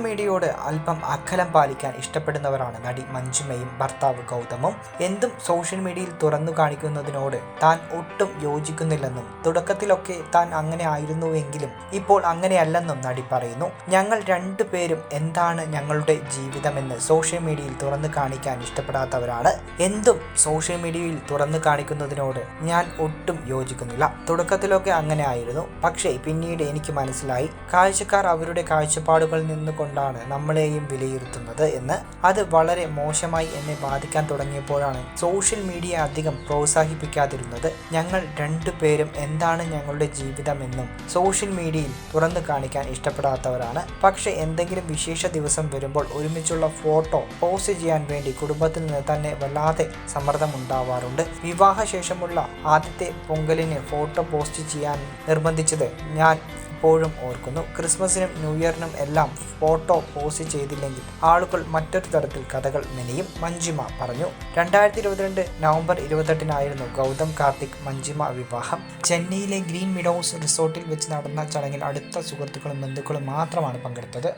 മീഡിയയോട് അല്പം അക്കലം പാലിക്കാൻ ഇഷ്ടപ്പെടുന്നവരാണ് നടി മഞ്ജുമയും ഭർത്താവ് ഗൗതമും. എന്തും സോഷ്യൽ മീഡിയയിൽ തുറന്നു കാണിക്കുന്നതിനോട് താൻ ഒട്ടും യോജിക്കുന്നില്ലെന്നും തുടക്കത്തിലൊക്കെ താൻ അങ്ങനെ ആയിരുന്നുവെങ്കിലും ഇപ്പോൾ അങ്ങനെയല്ലെന്നും നടി പറയുന്നു. ഞങ്ങൾ രണ്ടുപേരും എന്താണ് ഞങ്ങളുടെ ജീവിതമെന്ന് സോഷ്യൽ മീഡിയയിൽ തുറന്നു കാണിക്കാൻ ഇഷ്ടപ്പെടാത്തവരാണ്. എന്തും സോഷ്യൽ മീഡിയയിൽ തുറന്നു കാണിക്കുന്നതിനോട് ഞാൻ ഒട്ടും യോജിക്കുന്നില്ല. തുടക്കത്തിലൊക്കെ അങ്ങനെ ആയിരുന്നു. പക്ഷേ പിന്നീട് എനിക്ക് മനസ്സിലായി. കാഴ്ചക്കാർ അവരുടെ കാഴ്ചപ്പാടുകളിൽ നിന്നുകൊണ്ടാണ് നമ്മളെയും വിലയിരുത്തുന്നത് എന്ന്. അത് വളരെ മോശമായി എന്നെ ബാധിക്കാൻ തുടങ്ങിയപ്പോഴാണ് സോഷ്യൽ മീഡിയ അധികം പ്രോത്സാഹിപ്പിക്കാതിരുന്നത്. ഞങ്ങൾ രണ്ടുപേരും എന്താണ് ഞങ്ങളുടെ ജീവിതമെന്നും സോഷ്യൽ മീഡിയയിൽ തുറന്നു കാണിക്കാൻ ഇഷ്ടപ്പെടാത്തവരാണ്. പക്ഷെ എന്തെങ്കിലും വിശേഷ ദിവസം വരുമ്പോൾ ഒരുമിച്ചുള്ള ഫോട്ടോ പോസ്റ്റ് ചെയ്യാൻ വേണ്ടി കുടുംബത്തിൽ നിന്ന് തന്നെ വല്ലാതെ സമ്മർദ്ദം ഉണ്ടാവാറുണ്ട് വിവാഹശേഷമുള്ള ആദ്യത്തെ പൊങ്കലിന് ഫോട്ടോ പോസ്റ്റ് ചെയ്യാൻ നിർബന്ധിച്ചത് ഞാൻ ഇപ്പോഴും ഓർക്കുന്നു. ക്രിസ്മസിനും ന്യൂ ഇയറിനും എല്ലാം ഫോട്ടോ പോസ്റ്റ് ചെയ്തില്ലെങ്കിൽ ആളുകൾ മറ്റൊരു തരത്തിൽ കഥകൾ മെനയും മഞ്ജിമ പറഞ്ഞു. രണ്ടായിരത്തി ഇരുപത്തിരണ്ട് നവംബർ ഇരുപത്തെട്ടിനായിരുന്നു ഗൗതം കാർത്തിക് മഞ്ജിമ വിവാഹം. ചെന്നൈയിലെ ഗ്രീൻ മിഡോസ് റിസോർട്ടിൽ വെച്ച് നടന്ന ചടങ്ങിൽ അടുത്ത സുഹൃത്തുക്കളും ബന്ധുക്കളും മാത്രമാണ് പങ്കെടുത്തത്.